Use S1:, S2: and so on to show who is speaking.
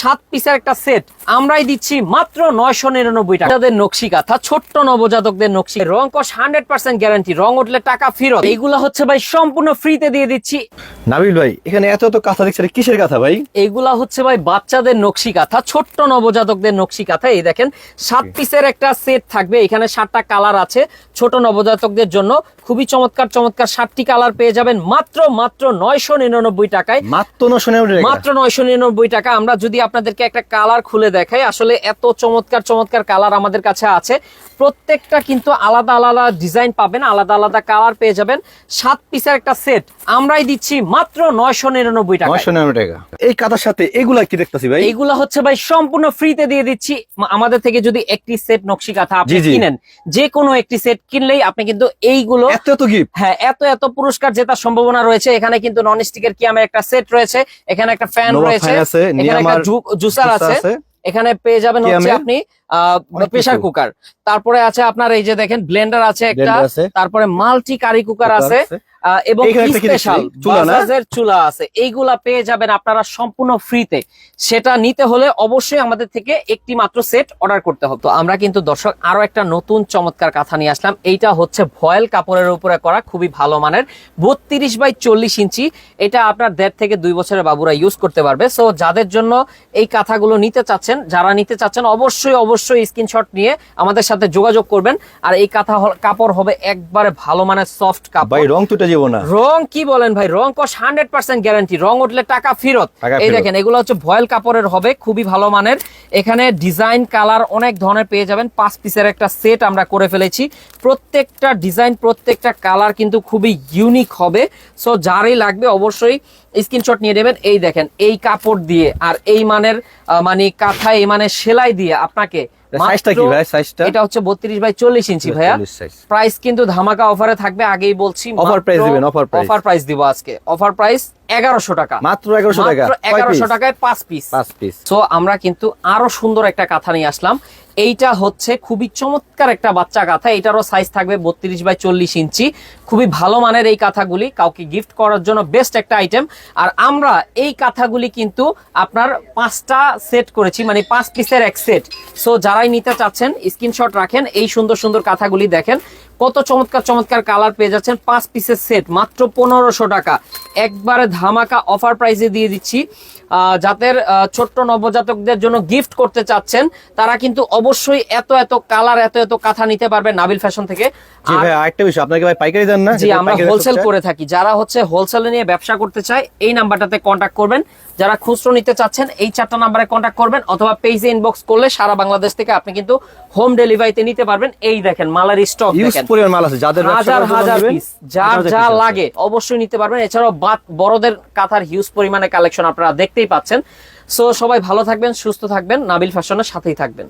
S1: সাত পিসের একটা সেট আমরাই দিচ্ছি মাত্র নয়শো নিরানব্বই টাকা। তাদের নকশি কাঁথা ছোট্ট নবজাতকদের নকশি। রং কস হান্ড্রেড পার্সেন্ট গ্যারান্টি রং উঠলে টাকা ফেরত। এইগুলো হচ্ছে ভাই সম্পূর্ণ ফ্রিতে দিয়ে দিচ্ছি।
S2: নাবিল ভাই এখানে এত এত কাঁথা দেখছি কিসের কাঁথা ভাই?
S1: এইগুলা হচ্ছে ভাই বাচ্চাদের নকশি কাঁথা ছোট্ট নবজাতকদের নকশি কাঁথা এই দেখেন সাত পিসের একটা সেট থাকবে। এখানে সাতটা কালার আছে। ছোট নবজাতকদের জন্য খুবই চমৎকার চমৎকার সাতটি কালার পেয়ে যাবেন মাত্র মাত্র নয়শো নিরানব্বই টাকায়।
S2: মাত্র
S1: নয়শো নিরানব্বই টাকা। আমরা যদি আপনাদেরকে একটা কালার খুলে দেখাই। আসলে এত চমৎকার চমৎকার কালার আমাদের কাছে আছে। প্রত্যেকটা কিন্তু আলাদা আলাদা ডিজাইন পাবেন আলাদা আলাদা কালার পেয়ে যাবেন। সাত পিসের একটা সেট আমরাই দিচ্ছি মাত্র নয়শো নিরানব্বই টাকা
S2: নিরানব্বই টাকা। এই কাঁথার সাথে এগুলা কি দেখতেছি ভাই?
S1: এইগুলা হচ্ছে ভাই সম্পূর্ণ ফ্রিতে দিয়ে দিচ্ছি। আমাদের থেকে যদি একটি সেট নকশি কাঁথা আপনি। কিনেন যে কোনো একটি সেট কিনলেই আপনি কিন্তু এইগুলো
S2: এত এত গিফট
S1: হ্যাঁ এত এত পুরস্কার জেতার সম্ভাবনা রয়েছে। এখানে কিন্তু নন স্টিকের কিয়ামের একটা সেট রয়েছে এখানে একটা ফ্যান রয়েছে এখানে একটা জুসার আছে। এখানে পেয়ে যাবেন হচ্ছে আপনি প্রেসার কুকার। তারপরে আছে আপনার এই যে দেখেন ব্লেন্ডার আছে একটা। তারপরে মাল্টি কারি কুকার আছে। এবং? স্পেশাল বাজাজের চুলা আছে। এইগুলা পেয়ে যাবেন আপনারা সম্পূর্ণ ফ্রিতে। সেটা নিতে হলে অবশ্যই আমাদের থেকে একটি মাত্র সেট অর্ডার করতে হবে। তো আমরা কিন্তু দর্শক আরও একটা নতুন চমৎকার কাঁথা নিয়ে আসলাম। এইটা হচ্ছে ভয়েল কাপড়ের উপরে করা খুবই ভালো মানের বত্রিশ বাই চল্লিশ ইঞ্চি। এটা আপনার দেড় থেকে দুই বছরের বাবুরা ইউজ করতে পারবে। সো যাদের জন্য এই কাঁথাগুলো নিতে চাচ্ছেন যারা নিতে চাচ্ছেন অবশ্যই অবশ্যই স্ক্রিনশট নিয়ে আমাদের সাথে যোগাযোগ করবেন। আর এই কাঁথা কাপড় হবে একবারে ভালো মানের সফট কাপড়।
S2: রং তুটে যাব না।
S1: রং কি বলেন ভাই? রং কস হান্ড্রেড পার্সেন্ট গ্যারান্টি রং উঠলে টাকা ফেরত। এই দেখেন এগুলো হচ্ছে ভয়েল কাপড়ের হবে খুবই ভালো মানের। এখানে ডিজাইন কালার অনেক ধরনের পেয়ে যাবেন। পাঁচ পিসের একটা সেট আমরা করে ফেলেছি। প্রত্যেকটা ডিজাইন প্রত্যেকটা কালার কিন্তু খুবই ইউনিক হবে। সো যারই লাগবে অবশ্যই স্ক্রিনশট নিয়ে নেবেন। এই দেখেন এই কাপড় দিয়ে আর এই মানের মানে কাঁথা এই মানের সেলাই দিয়ে আপনাকে
S2: সাইজটা কি ভাই? সাইজটা
S1: এটা হচ্ছে বত্রিশ বাই চল্লিশ ইঞ্চি ভাইয়া। প্রাইস কিন্তু ধামাকা অফারে থাকবে আগেই বলছি
S2: অফার প্রাইস দিবেন, অফার।
S1: অফার প্রাইস দিব আজকে। অফার প্রাইস এগারোশো টাকা।
S2: মাত্র টাকা?
S1: টাকায় পাঁচ পিস
S2: পাঁচ পিস
S1: সো আমরা কিন্তু আরও সুন্দর একটা কথা নিয়ে আসলাম। এইটা হচ্ছে খুবই চমৎকার একটা বাচ্চা কাঁথা এটারও সাইজ থাকবে বত্রিশ বাই চল্লিশ ইঞ্চি। খুবই ভালো মানের এই কাঁথাগুলি। কাউকে গিফট করার জন্য বেস্ট একটা আইটেম আর আমরা এই কাঁথাগুলি কিন্তু আপনার পাঁচটা সেট করেছি মানে পাঁচ পিসের এক সেট সো যারাই নিতে চাচ্ছেন স্ক্রিনশট রাখেন, এই সুন্দর সুন্দর কাঁথাগুলি দেখেন। কত চমৎকার চমৎকার কালার পেয়ে যাচ্ছেন পাঁচ পিসের সেট মাত্র পনেরোশো টাকা। একবারে ধামাকা অফার প্রাইসে দিয়ে দিচ্ছি। যাদের ছোট্ট নবজাতকদের জন্য গিফট করতে চাচ্ছেন, তারা কিন্তু অবশ্যই এত এত কালার এত এত কাঁথা নিতে পারবেন নাবিল ফ্যাশন থেকে।
S2: জি
S1: আর-
S2: ভাই আরেকটা বিষয় আপনাকে ভাই পাইকারি দেন না?
S1: জি আমরা হোলসেল করে থাকি। যারা হচ্ছে হোলসেলে নিয়ে ব্যবসা করতে চায় এই নাম্বারটাতে কন্ট্যাক্ট করবেন। যারা খুচরো নিতে চাচ্ছেন এই চারটা নাম্বারে কন্ট্যাক্ট করবেন অথবা পেজে ইনবক্স করলে সারা বাংলাদেশ থেকে আপনি কিন্তু হোম ডেলিভারিতে নিতে পারবেন। এই দেখেন মালের স্টক দেখেন।
S2: পরিমাণ মাল আছে যাদের
S1: হাজার হাজার পিস যার যা লাগে অবশ্যই নিতে পারবেন। এছাড়াও বড়দের কাঁথার হিউজ পরিমাণে কালেকশন আপনারা দেখতেই পাচ্ছেন। সো সবাই ভালো থাকবেন সুস্থ থাকবেন নাবিল ফ্যাশনের সাথেই থাকবেন।